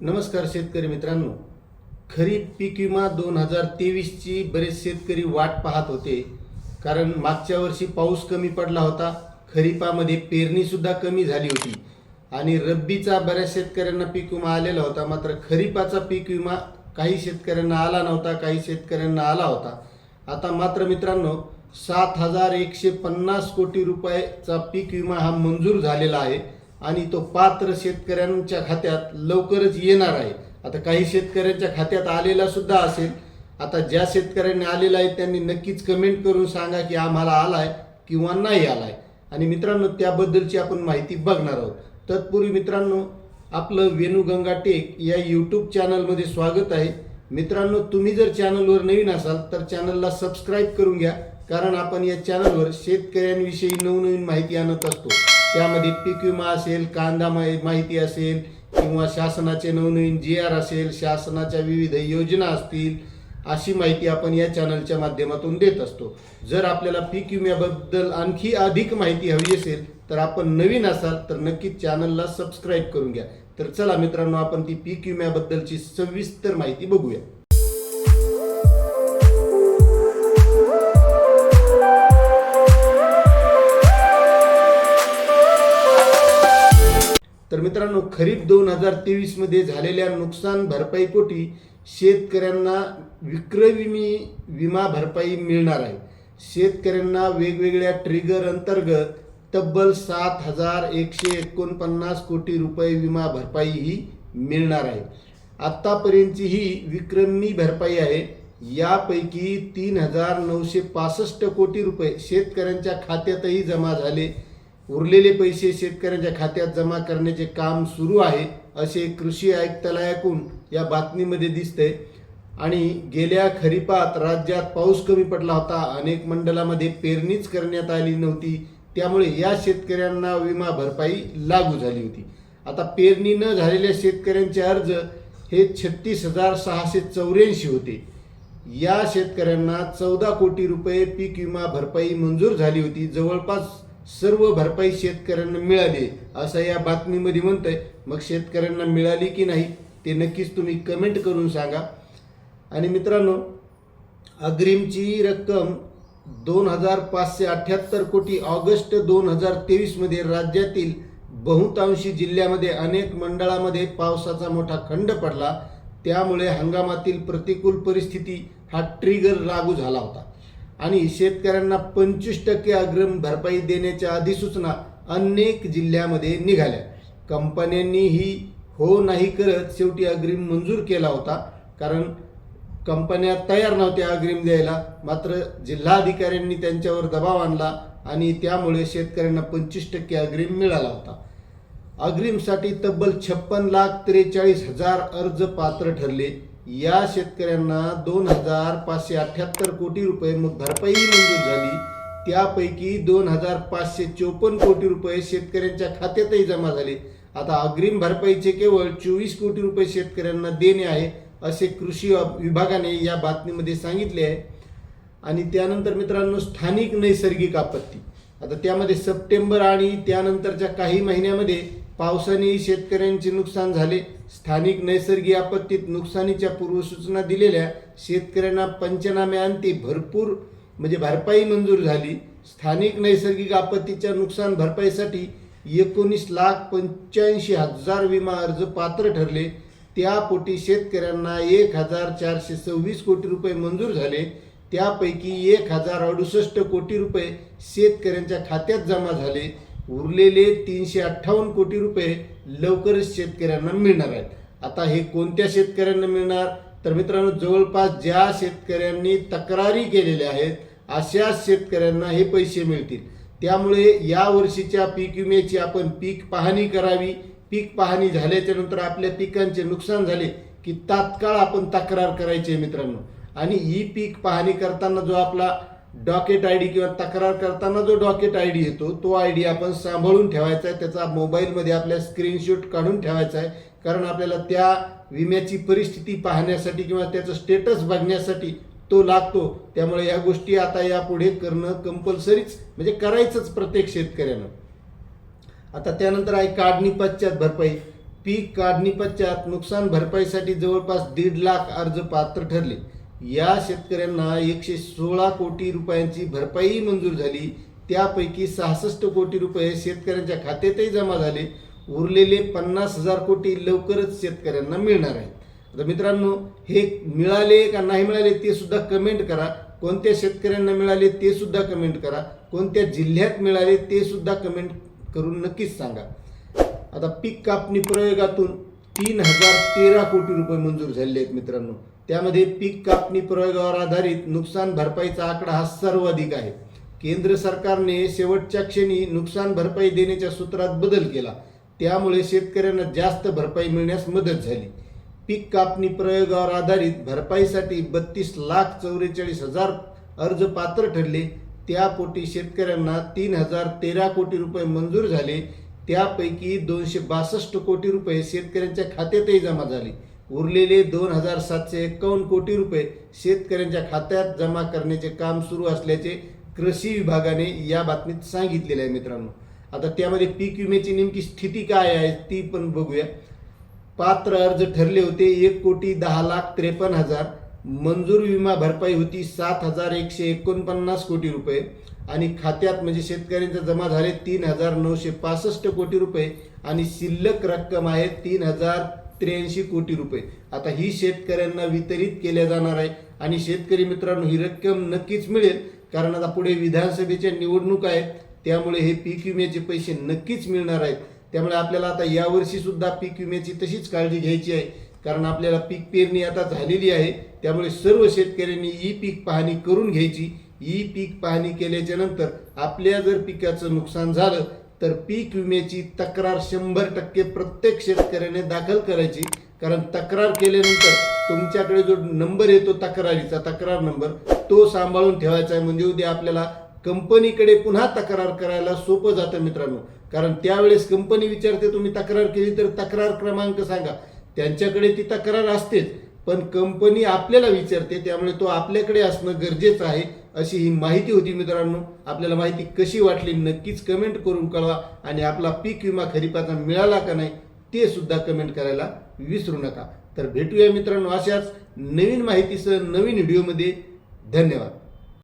नमस्कार शेतकरी मित्रांनो. खरीप पीक विमा दोन हजार तेवीसची बरेच शेतकरी वाट पाहत होते. कारण मागच्या वर्षी पाऊस कमी पडला होता. खरीपामध्ये पेरणीसुद्धा कमी झाली होती. आणि रब्बीचा बऱ्याच शेतकऱ्यांना पीक विमा आलेला होता. मात्र खरीपाचा पीक विमा काही शेतकऱ्यांना आला नव्हता काही शेतकऱ्यांना आला होता. आता मात्र मित्रांनो सात हजार एकशे पन्नास कोटी रुपयाचा पीक विमा हा मंजूर झालेला आहे. आणि तो पात्र शेतकऱ्यांच्या खात्यात लवकरच येणार आहे. आता काही शेतकऱ्यांच्या खात्यात आलेला सुद्धा असेल. आता ज्या शेतकऱ्यांनी आलेला आहे त्यांनी नक्कीच कमेंट करून सांगा की आम्हाला आलाय किंवा नाही आलाय. आणि मित्रांनो त्याबद्दलची आपण माहिती बघणार आहोत. तत्पूर्वी मित्रांनो आपलं वेणुगंगा टेक या यूट्यूब चॅनलमध्ये स्वागत आहे. मित्रांनो तुम्ही जर चॅनलवर नवीन असाल तर चॅनलला सबस्क्राईब करून घ्या. कारण आपण या चॅनलवर शेतकऱ्यांविषयी नवनवीन माहिती आणत असतो. त्यामध्ये पीक विमा असेल कांदा माहिती असेल किंवा शासनाचे नवनवीन जी आर असेल शासनाच्या विविध योजना असतील अशी माहिती आपण या चॅनलच्या माध्यमातून देत असतो. जर आपल्याला पीक विम्याबद्दल आणखी अधिक माहिती हवी असेल तर आपण नवीन असाल तर नक्कीच चॅनलला सबस्क्राईब करून घ्या. तर चला मित्रांनो आपण ती पीक विम्याबद्दलची सविस्तर माहिती बघूया. मित्रांनो खरीप दोन हजार तेवीसमध्ये झालेल्या नुकसान भरपाईपोटी शेतकऱ्यांना विक्रविमी विमा भरपाई मिळणार आहे. शेतकऱ्यांना वेगवेगळ्या ट्रिगर अंतर्गत तब्बल सात हजार एकशे एकोणपन्नास कोटी रुपये विमा भरपाई ही मिळणार आहे. आत्तापर्यंतची ही विक्रमी भरपाई आहे. यापैकी तीन हजार नऊशे पासष्ट कोटी रुपये शेतकऱ्यांच्या खात्यातही जमा झाले. उरलेले पैसे शेतकऱ्यांच्या खात्यात जमा करण्याचे काम सुरू आहे असे कृषी आयुक्तालयाकडून या बातमीमध्ये दिसते आणि गेल्या खरीपात राज्यात पाऊस कमी पडला होता. अनेक मंडलामध्ये पेरणीच करण्यात आली नव्हती. त्यामुळे या शेतकऱ्यांना विमा भरपाई लागू झाली होती. आता पेरणी न झालेल्या शेतकऱ्यांचे अर्ज हे छत्तीस हजार सहाशे चौऱ्याऐंशी होते. या शेतकऱ्यांना चौदा कोटी रुपये पीक विमा भरपाई मंजूर झाली होती. जवळपास सर्व भरपाई शेतकऱ्यांना मिळाली असं या बातमीमध्ये म्हणतंय. मग शेतकऱ्यांना मिळाली की नाही ते नक्कीच तुम्ही कमेंट करून सांगा. आणि मित्रांनो अग्रिमची रक्कम दोन हजार पाचशे अठ्ठ्याहत्तर कोटी ऑगस्ट दोन हजार तेवीसमध्ये राज्यातील बहुतांशी जिल्ह्यामध्ये अनेक मंडळामध्ये पावसाचा मोठा खंड पडला. त्यामुळे हंगामातील प्रतिकूल परिस्थिती हा ट्रिगर लागू झाला होता. आणि शेतकऱ्यांना पंचवीस टक्के अग्रिम भरपाई देण्याच्या अधिसूचना अनेक जिल्ह्यामध्ये निघाल्या. कंपन्यांनी ही हो नाही करत शेवटी अग्रिम मंजूर केला होता. कारण कंपन्या तयार नव्हत्या अग्रिम द्यायला. मात्र जिल्हाधिकाऱ्यांनी त्यांच्यावर दबाव आणला आणि त्यामुळे शेतकऱ्यांना पंचवीस टक्के अग्रिम मिळाला होता. अग्रिमसाठी तब्बल छप्पन लाख त्रेचाळीस हजार अर्ज पात्र ठरले. या शेतकऱ्यांना दोन हजार पाचशे अठ्ठ्याहत्तर कोटी रुपये मग भरपाई मंजूर झाली. त्यापैकी दोन हजार पाचशे चोपन्न कोटी रुपये शेतकऱ्यांच्या खात्यातही जमा झाले. आता अग्रिम भरपाईचे केवळ चोवीस कोटी रुपये शेतकऱ्यांना देणे आहे असे कृषी विभागाने या बातमीमध्ये सांगितले आहे. आणि त्यानंतर मित्रांनो स्थानिक नैसर्गिक आपत्ती. आता त्यामध्ये सप्टेंबर आणि त्यानंतरच्या काही महिन्यामध्ये पावसाने शेतकऱ्यांचे नुकसान झाले. स्थानिक नैसर्गिक आपत्तीत नुकसानीच्या पूर्वसूचना दिलेल्या शेतकऱ्यांना पंचनाम्याअंती भरपूर म्हणजे भरपाई मंजूर झाली. स्थानिक नैसर्गिक आपत्तीच्या नुकसान भरपाईसाठी एकोणीस लाख पंच्याऐंशी हजार विमा अर्ज पात्र ठरले. त्यापोटी शेतकऱ्यांना एक हजार चारशे सव्वीस कोटी रुपये मंजूर झाले. त्यापैकी एक हजार अडुसष्ट कोटी रुपये शेतकऱ्यांच्या खात्यात जमा झाले. उरलेले तीनशे अठ्ठावन्न कोटी रुपये लवकरच शेतकऱ्यांना मिळणार आहेत. आता हे कोणत्या शेतकऱ्यांना मिळणार? तर मित्रांनो जवळपास ज्या शेतकऱ्यांनी तक्रारी केलेल्या आहेत अशा शेतकऱ्यांना हे पैसे मिळतील. त्यामुळे या वर्षीच्या पीक विम्याची आपण पीक पाहणी करावी. पीक पाहणी झाल्याच्यानंतर आपल्या पिकांचे नुकसान झाले की तात्काळ आपण तक्रार करायची आहे मित्रांनो. आणि ही पीक पाहणी करताना जो आपला डॉकेट आय डी किंवा तक्रार करताना जो डॉकेट आय डी येतो तो आय डी आपण सांभाळून ठेवायचा आहे त्याचा मोबाईलमध्ये आपल्या स्क्रीनशॉट काढून ठेवायचा आहे. कारण आपल्याला त्या विम्याची परिस्थिती पाहण्यासाठी किंवा त्याचं स्टेटस बघण्यासाठी तो लागतो. त्यामुळे या गोष्टी आता यापुढे करणं कंपल्सरीच म्हणजे करायचंच प्रत्येक शेतकऱ्यानं. आता त्यानंतर आहे काढणी पश्चात भरपाई. पीक काढणी पश्चात नुकसान भरपाईसाठी जवळपास दीड लाख अर्ज पात्र ठरले. या शेतकऱ्यांना एकशे सोळा कोटी रुपयांची भरपाई मंजूर झाली. त्यापैकी सहासष्ट कोटी रुपये शेतकऱ्यांच्या खात्यातही जमा झाले. उरलेले पन्नास हजार कोटी लवकरच शेतकऱ्यांना मिळणार आहेत. आता मित्रांनो हे मिळाले का नाही मिळाले ते सुद्धा कमेंट करा. कोणत्या शेतकऱ्यांना मिळाले ते सुद्धा कमेंट करा. कोणत्या जिल्ह्यात मिळाले ते सुद्धा कमेंट करून नक्कीच सांगा. आता पीक कापणी प्रयोगातून तीन हजार तेरा कोटी रुपये मंजूर झालेले आहेत मित्रांनो. त्यामध्ये पीक कापणी प्रयोगावर आधारित नुकसान भरपाईचा आकडा हा सर्वाधिक आहे. केंद्र सरकारने शेवटच्या क्षणी नुकसान भरपाई देण्याच्या सूत्रात बदल केला. त्यामुळे शेतकऱ्यांना जास्त भरपाई मिळण्यास मदत झाली. पीक कापणी प्रयोगावर आधारित भरपाईसाठी बत्तीस लाख चौवेचाळीस हजार अर्ज पात्र ठरले. त्यापोटी शेतकऱ्यांना तीन हजार तेरा कोटी रुपये मंजूर झाले. त्यापैकी दोनशे बासष्ट कोटी रुपये शेतकऱ्यांच्या खात्यातही जमा झाले. उरलेले दोन हजार सातशे एक्कावन्न कोटी रुपये शेतकऱ्यांच्या खात्यात जमा करण्याचे काम सुरू असल्याचे कृषी विभागाने या बातमीत सांगितलेले आहे मित्रांनो. आता त्यामध्ये पीक विम्याची नेमकी स्थिती काय आहे ती पण बघूया. पात्र अर्ज ठरले होते एक कोटी दहा लाख त्रेपन्न हजार. मंजूर विमा भरपाई होती सात हजार एकशे एकोणपन्नास कोटी रुपये. आणि खात्यात म्हणजे शेतकऱ्यांचे जमा झाले तीन हजार नऊशे पासष्ट कोटी रुपये. आणि शिल्लक रक्कम आहे तीन हजार त्र्याऐंशी कोटी रुपये. आता ही शेतकऱ्यांना वितरित केल्या जाणार आहे आणि शेतकरी मित्रांनो ही रक्कम नक्कीच मिळेल कारण आता पुढे विधानसभेच्या निवडणूक आहेत त्यामुळे हे पीक विम्याचे पैसे नक्कीच मिळणार आहेत. त्यामुळे आपल्याला आता यावर्षी सुद्धा पीक विम्याची तशीच काळजी घ्यायची आहे कारण आपल्याला पीक पेरणी आता झालेली आहे त्यामुळे सर्व शेतकऱ्यांनी ई पीक पाहणी करून घ्यायची. ई पीक पाहणी केल्याच्यानंतर आपल्या जर पिकाचं नुकसान झालं तर पीक विम्याची तक्रार शंभर टक्के प्रत्येक शेतकऱ्याने दाखल करायची. कारण तक्रार केल्यानंतर तुमच्याकडे जो नंबर येतो तक्रारीचा तक्रार नंबर तो सांभाळून ठेवायचा आहे. म्हणजे उद्या आपल्याला कंपनीकडे पुन्हा तक्रार करायला सोपं जातं मित्रांनो. कारण त्यावेळेस कंपनी विचारते तुम्ही तक्रार केली तर तक्रार क्रमांक सांगा. त्यांच्याकडे ती तक्रार असतेच. पण कंपनी आपल्याला विचारते त्यामुळे तो आपल्याकडे असणं गरजेचं आहे. अशी ही माहिती होती मित्रांनो. आपल्याला माहिती कशी वाटली नक्कीच कमेंट करून कळवा. आणि आपला पीक विमा खरीपाचा मिळाला का नाही ते सुद्धा कमेंट करायला विसरू नका. तर भेटूया मित्रांनो अशाच नवीन माहितीसह नवीन व्हिडिओमध्ये धन्यवाद.